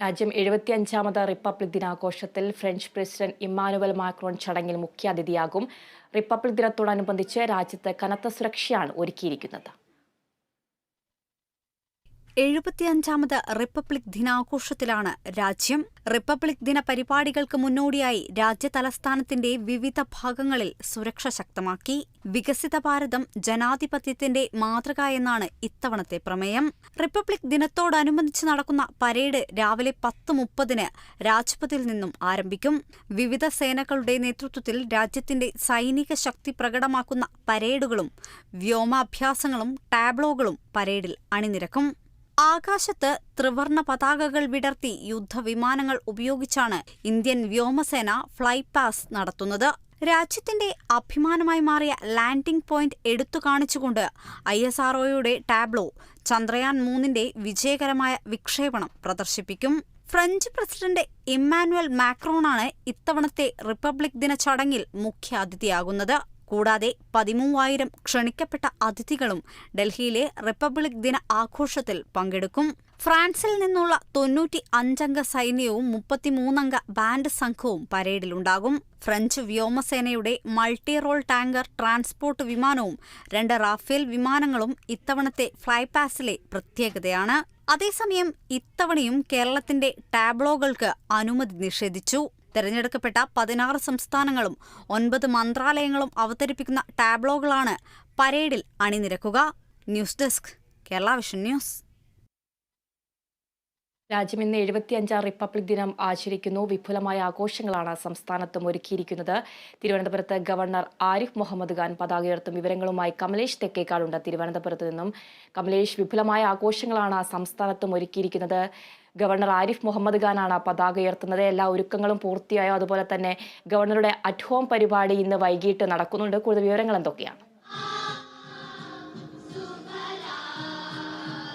രാജ്യം എഴുപത്തിയഞ്ചാമത് റിപ്പബ്ലിക് ദിനാഘോഷത്തിൽ ഫ്രഞ്ച് പ്രസിഡന്റ് ഇമ്മാനുവൽ മാക്രോൺ ചടങ്ങിൽ മുഖ്യാതിഥിയാകും. റിപ്പബ്ലിക് ദിനത്തോടനുബന്ധിച്ച് രാജ്യത്ത് കനത്ത സുരക്ഷയാണ് ഒരുക്കിയിരിക്കുന്നത്. എഴുപത്തിയഞ്ചാമത് റിപ്പബ്ലിക് ദിനാഘോഷത്തിലാണ് രാജ്യം. റിപ്പബ്ലിക് ദിന പരിപാടികൾക്ക് മുന്നോടിയായി രാജ്യതലസ്ഥാനത്തിന്റെ വിവിധ ഭാഗങ്ങളിൽ സുരക്ഷ ശക്തമാക്കി. വികസിത ഭാരതം ജനാധിപത്യത്തിന്റെ മാതൃക എന്നാണ് ഇത്തവണത്തെ പ്രമേയം. റിപ്പബ്ലിക് ദിനത്തോടനുബന്ധിച്ച് നടക്കുന്ന പരേഡ് രാവിലെ പത്ത് മുപ്പതിന് രാജ്പഥിൽ നിന്നും ആരംഭിക്കും. വിവിധ സേനകളുടെ നേതൃത്വത്തിൽ രാജ്യത്തിന്റെ സൈനിക ശക്തി പ്രകടമാക്കുന്ന പരേഡുകളും വ്യോമാഭ്യാസങ്ങളും ടാബ്ലോകളും പരേഡിൽ അണിനിരക്കും. ആകാശത്ത് ത്രിവർണ പതാകകൾ വിടർത്തി യുദ്ധവിമാനങ്ങൾ ഉപയോഗിച്ചാണ് ഇന്ത്യൻ വ്യോമസേന ഫ്ലൈ പാസ് നടത്തുന്നത്. രാജ്യത്തിന്റെ അഭിമാനമായി മാറിയ ലാൻഡിംഗ് പോയിന്റ് എടുത്തു കാണിച്ചുകൊണ്ട് ഐ എസ് ആർഒയുടെ ടാബ്ലോ ചന്ദ്രയാൻ മൂന്നിന്റെ വിജയകരമായ വിക്ഷേപണം പ്രദർശിപ്പിക്കും. ഫ്രഞ്ച് പ്രസിഡന്റ് ഇമ്മാനുവൽ മാക്രോണാണ് ഇത്തവണത്തെ റിപ്പബ്ലിക് ദിന ചടങ്ങിൽ മുഖ്യാതിഥിയാകുന്നത്. കൂടാതെ പതിമൂവായിരം ക്ഷണിക്കപ്പെട്ട അതിഥികളും ഡൽഹിയിലെ റിപ്പബ്ലിക് ദിന ആഘോഷത്തിൽ പങ്കെടുക്കും. ഫ്രാൻസിൽ നിന്നുള്ള തൊണ്ണൂറ്റി അഞ്ചംഗ സൈന്യവും മുപ്പത്തിമൂന്നംഗ ബാൻഡ് സംഘവും പരേഡിലുണ്ടാകും. ഫ്രഞ്ച് വ്യോമസേനയുടെ മൾട്ടി റോൾ ടാങ്കർ ട്രാൻസ്പോർട്ട് വിമാനവും രണ്ട് റാഫേൽ വിമാനങ്ങളും ഇത്തവണത്തെ ഫ്ലൈപാസിലെ പ്രത്യേകതയാണ്. അതേസമയം ഇത്തവണയും കേരളത്തിന്റെ ടാബ്ലോകൾക്ക് അനുമതി നിഷേധിച്ചു. തെരഞ്ഞെടുക്കപ്പെട്ട പതിനാറ് സംസ്ഥാനങ്ങളും ഒൻപത് മന്ത്രാലയങ്ങളും അവതരിപ്പിക്കുന്ന ടാബ്ലോകളാണ് പരേഡിൽ അണിനിരക്കുക. News desk Kerala vision news. രാജ്യം ഇന്ന് എഴുപത്തിയഞ്ചാം റിപ്പബ്ലിക് ദിനം ആചരിക്കുന്നു. വിപുലമായ ആഘോഷങ്ങളാണ് സംസ്ഥാനത്തും ഒരുക്കിയിരിക്കുന്നത്. തിരുവനന്തപുരത്ത് ഗവർണർ ആരിഫ് മുഹമ്മദ് ഖാൻ പതാക ഉയർത്തും വിവരങ്ങളുമായി കമലേഷ് തെക്കേക്കാടുണ്ട്. തിരുവനന്തപുരത്ത് നിന്നും കമലേഷ് വിപുലമായ ആഘോഷങ്ങളാണ് സംസ്ഥാനത്തും ഒരുക്കിയിരിക്കുന്നത്. ഗവർണർ ആരിഫ് മുഹമ്മദ് ഖാനാണ് പതാക ഉയർത്തുന്നത്. എല്ലാ ഒരുക്കങ്ങളും പൂർത്തിയായോ? അതുപോലെ തന്നെ ഗവർണറുടെ അറ്റ് ഹോം പരിപാടി ഇന്ന് വൈകിട്ട് നടക്കുന്നുണ്ട്. കൂടുതൽ വിവരങ്ങൾ എന്തൊക്കെയാണ്?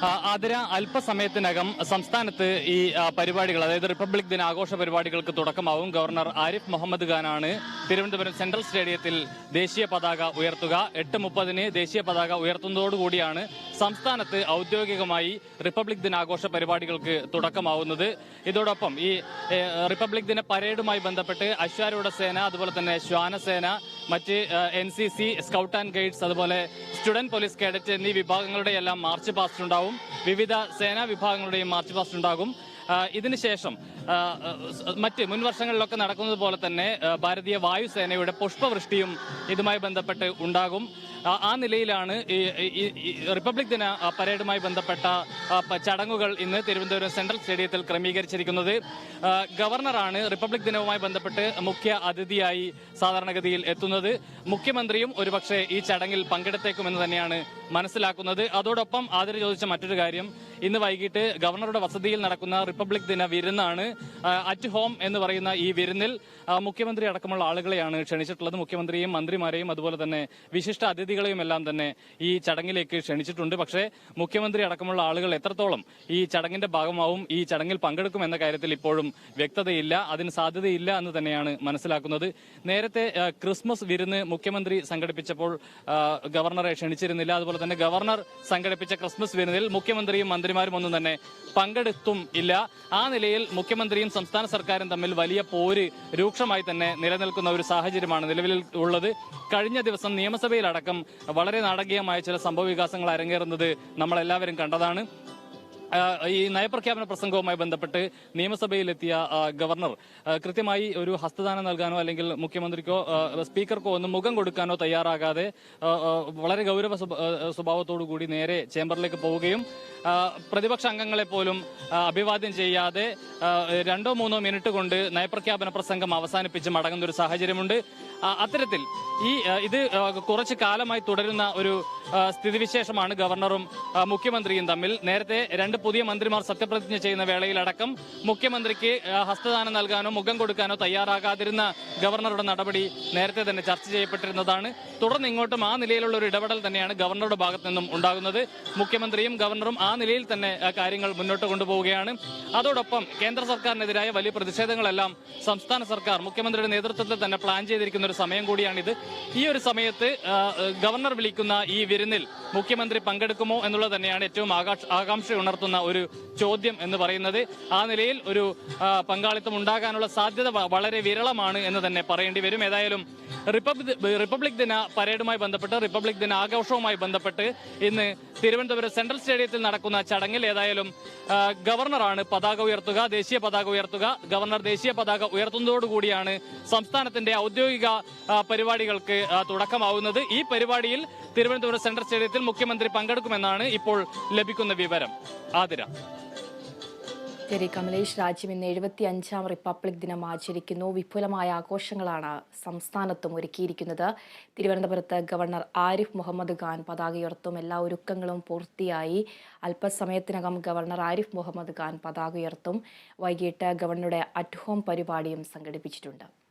ആ, ആതിര അല്പസമയത്തിനകം സംസ്ഥാനത്ത് ഈ പരിപാടികൾ അതായത് റിപ്പബ്ലിക് ദിന ആഘോഷ പരിപാടികൾക്ക് തുടക്കമാവും. ഗവർണർ ആരിഫ് മുഹമ്മദ് ഖാനാണ് തിരുവനന്തപുരം സെൻട്രൽ സ്റ്റേഡിയത്തിൽ ദേശീയ പതാക ഉയർത്തുക. എട്ട് മുപ്പതിന് ദേശീയ പതാക ഉയർത്തുന്നതോടുകൂടിയാണ് സംസ്ഥാനത്ത് ഔദ്യോഗികമായി റിപ്പബ്ലിക് ദിനാഘോഷ പരിപാടികൾക്ക് തുടക്കമാവുന്നത്. ഇതോടൊപ്പം ഈ റിപ്പബ്ലിക് ദിന പരേഡുമായി ബന്ധപ്പെട്ട് അശ്വാരൂഢ സേന അതുപോലെ തന്നെ ശ്വാനസേന മറ്റ് N C C scout and guides അതുപോലെ സ്റ്റുഡന്റ് പോലീസ് കേഡറ്റ് എന്നീ വിഭാഗങ്ങളുടെ എല്ലാം മാർച്ച് പാസ്റ്റ് ഉണ്ടാവും വിവിധ സേനാ വിഭാഗങ്ങളുടെയും മാർച്ച് പാസ്റ്റ് ഉണ്ടാകും ഇതിനുശേഷം മറ്റ് മുൻ വർഷങ്ങളിലൊക്കെ നടക്കുന്നത് പോലെ തന്നെ ഭാരതീയ ഭാരതീയ വായുസേനയുടെ പുഷ്പവൃഷ്ടിയും ഇതുമായി ബന്ധപ്പെട്ട് ഉണ്ടാകും. ആ- നിലയിലാണ് റിപ്പബ്ലിക് ദിന പരേഡുമായി ബന്ധപ്പെട്ട ചടങ്ങുകൾ ഇന്ന് തിരുവനന്തപുരം സെൻട്രൽ സ്റ്റേഡിയത്തിൽ ക്രമീകരിച്ചിരിക്കുന്നത്. ഗവർണറാണ് റിപ്പബ്ലിക് ദിനവുമായി ബന്ധപ്പെട്ട് മുഖ്യ അതിഥിയായി സാധാരണഗതിയിൽ എത്തുന്നത്. മുഖ്യമന്ത്രിയും ഒരുപക്ഷെ ഈ ചടങ്ങിൽ പങ്കെടുത്തേക്കുമെന്ന് തന്നെയാണ് മനസ്സിലാക്കുന്നത്. അതോടൊപ്പം ആദര ചോദിച്ച മറ്റൊരു കാര്യം ഇന്ന് വൈകിട്ട് ഗവർണറുടെ വസതിയിൽ നടക്കുന്ന റിപ്പബ്ലിക് ദിന വിരുന്നാണ് അറ്റ് ഹോം എന്ന് പറയുന്ന ഈ വിരുന്നിൽ മുഖ്യമന്ത്രി അടക്കമുള്ള ആളുകളെയാണ് ക്ഷണിച്ചിട്ടുള്ളത്. മുഖ്യമന്ത്രിയും മന്ത്രിമാരെയും അതുപോലെ തന്നെ വിശിഷ്ട അതിഥികളെയും എല്ലാം തന്നെ ഈ ചടങ്ങിലേക്ക് ക്ഷണിച്ചിട്ടുണ്ട്. പക്ഷേ മുഖ്യമന്ത്രി അടക്കമുള്ള ആളുകൾ എത്രത്തോളം ഈ ചടങ്ങിന്റെ ഭാഗമാവും ഈ ചടങ്ങിൽ പങ്കെടുക്കും എന്ന കാര്യത്തിൽ ഇപ്പോഴും വ്യക്തതയില്ല. അതിന് സാധ്യതയില്ല എന്ന് തന്നെയാണ് മനസ്സിലാക്കുന്നത്. നേരത്തെ ക്രിസ്മസ് വിരുന്ന് മുഖ്യമന്ത്രി സംഘടിപ്പിച്ചപ്പോൾ ഗവർണറെ ക്ഷണിച്ചിരുന്നില്ല. അതുപോലെ തന്നെ ഗവർണർ സംഘടിപ്പിച്ച ക്രിസ്മസ് വിരുന്നിൽ മുഖ്യമന്ത്രിയും മന്ത്രിമാരും ഒന്നും തന്നെ പങ്കെടുത്തും ഇല്ല. ആ നിലയിൽ മുഖ്യമന്ത്രിയും സംസ്ഥാന സർക്കാരും തമ്മിൽ വലിയ പോര് രൂക്ഷമായി തന്നെ നിലനിൽക്കുന്ന ഒരു സാഹചര്യമാണ് നിലവിൽ ഉള്ളത്. കഴിഞ്ഞ ദിവസം നിയമസഭയിലടക്കം വളരെ നാടകീയമായ ചില സംഭവ വികാസങ്ങൾ അരങ്ങേറുന്നത് നമ്മളെല്ലാവരും കണ്ടതാണ്. ഈ നയപ്രഖ്യാപന പ്രസംഗവുമായി ബന്ധപ്പെട്ട് നിയമസഭയിലെത്തിയ ഗവർണർ കൃത്യമായി ഒരു ഹസ്തദാനം നൽകാനോ അല്ലെങ്കിൽ മുഖ്യമന്ത്രിക്കോ സ്പീക്കർക്കോ ഒന്നും മുഖം കൊടുക്കാനോ തയ്യാറാകാതെ വളരെ ഗൗരവ സ്വഭ- സ്വഭാവത്തോടു കൂടി നേരെ ചേംബറിലേക്ക് പോവുകയും പ്രതിപക്ഷ അംഗങ്ങളെ പോലും അഭിവാദ്യം ചെയ്യാതെ രണ്ടോ മൂന്നോ മിനിറ്റ് കൊണ്ട് നയപ്രഖ്യാപന പ്രസംഗം അവസാനിപ്പിച്ച് മടങ്ങുന്ന ഒരു സാഹചര്യമുണ്ട് അത്തരത്തിൽ ഈ ഇത് കുറച്ച് കാലമായി തുടരുന്ന ഒരു സ്ഥിതിവിശേഷമാണ് ഗവർണറും മുഖ്യമന്ത്രിയും തമ്മിൽ. നേരത്തെ രണ്ട് പുതിയ മന്ത്രിമാർ സത്യപ്രതിജ്ഞ ചെയ്യുന്ന വേളയിലടക്കം മുഖ്യമന്ത്രിക്ക് ഹസ്തദാനം നൽകാനോ മുഖം കൊടുക്കാനോ തയ്യാറാകാതിരുന്ന ഗവർണറുടെ നടപടി നേരത്തെ തന്നെ ചർച്ച ചെയ്യപ്പെട്ടിരുന്നതാണ്. തുടർന്ന് ഇങ്ങോട്ടും ആ നിലയിലുള്ള ഒരു ഇടപെടൽ തന്നെയാണ് ഗവർണറുടെ ഭാഗത്തു നിന്നും ഉണ്ടാകുന്നത്. മുഖ്യമന്ത്രിയും ഗവർണറും ആ നിലയിൽ തന്നെ കാര്യങ്ങൾ മുന്നോട്ട് കൊണ്ടുപോവുകയാണ്. അതോടൊപ്പം കേന്ദ്ര സർക്കാരിനെതിരായ വലിയ പ്രതിഷേധങ്ങളെല്ലാം സംസ്ഥാന സർക്കാർ മുഖ്യമന്ത്രിയുടെ നേതൃത്വത്തിൽ തന്നെ പ്ലാൻ ചെയ്തിരിക്കുന്ന ഒരു സമയം കൂടിയാണിത്. ഈ ഒരു സമയത്ത് ഗവർണർ വിളിക്കുന്ന ഈ വിരുന്നിൽ മുഖ്യമന്ത്രി പങ്കെടുക്കുമോ എന്നുള്ളത് തന്നെയാണ് ഏറ്റവും ആകാംക്ഷ ആകാംക്ഷ ഉണർത്തുന്ന ഒരു ചോദ്യം എന്ന് പറയുന്നത് ആ നിലയിൽ ഒരു പങ്കാളിത്തം ഉണ്ടാകാനുള്ള സാധ്യത വളരെ വിരളമാണ് എന്ന് തന്നെ പറയേണ്ടി വരും. ഏതായാലും റിപ്പബ്ലിക് ദിന പരേഡുമായി ബന്ധപ്പെട്ട് റിപ്പബ്ലിക് ദിന ആഘോഷവുമായി ബന്ധപ്പെട്ട് ഇന്ന് തിരുവനന്തപുരം സെൻട്രൽ സ്റ്റേഡിയത്തിൽ നടക്കുന്ന ചടങ്ങിൽ ഏതായാലും ഗവർണറാണ് പതാക ഉയർത്തുക ദേശീയ പതാക ഉയർത്തുക. ഗവർണർ ദേശീയ പതാക ഉയർത്തുന്നതോടുകൂടിയാണ് സംസ്ഥാനത്തിന്റെ ഔദ്യോഗിക പരിപാടികൾക്ക് തുടക്കമാവുന്നത്. ഈ പരിപാടിയിൽ തിരുവനന്തപുരം സെൻട്രൽ സ്റ്റേഡിയത്തിൽ മുഖ്യമന്ത്രി പങ്കെടുക്കുമെന്നാണ് ഇപ്പോൾ ലഭിക്കുന്ന വിവരം. ആതിര. ശരി കമലേഷ് രാജ്യം ഇന്ന് എഴുപത്തി അഞ്ചാം റിപ്പബ്ലിക് ദിനം ആചരിക്കുന്നു. വിപുലമായ ആഘോഷങ്ങളാണ് സംസ്ഥാനത്തും ഒരുക്കിയിരിക്കുന്നത്. തിരുവനന്തപുരത്ത് ഗവർണർ ആരിഫ് മുഹമ്മദ് ഖാൻ പതാക ഉയർത്തും എല്ലാ ഒരുക്കങ്ങളും പൂർത്തിയായി. അല്പസമയത്തിനകം ഗവർണർ ആരിഫ് മുഹമ്മദ് ഖാൻ പതാക ഉയർത്തും വൈകിട്ട് ഗവർണറുടെ അറ്റ് ഹോം പരിപാടിയും സംഘടിപ്പിച്ചിട്ടുണ്ട്.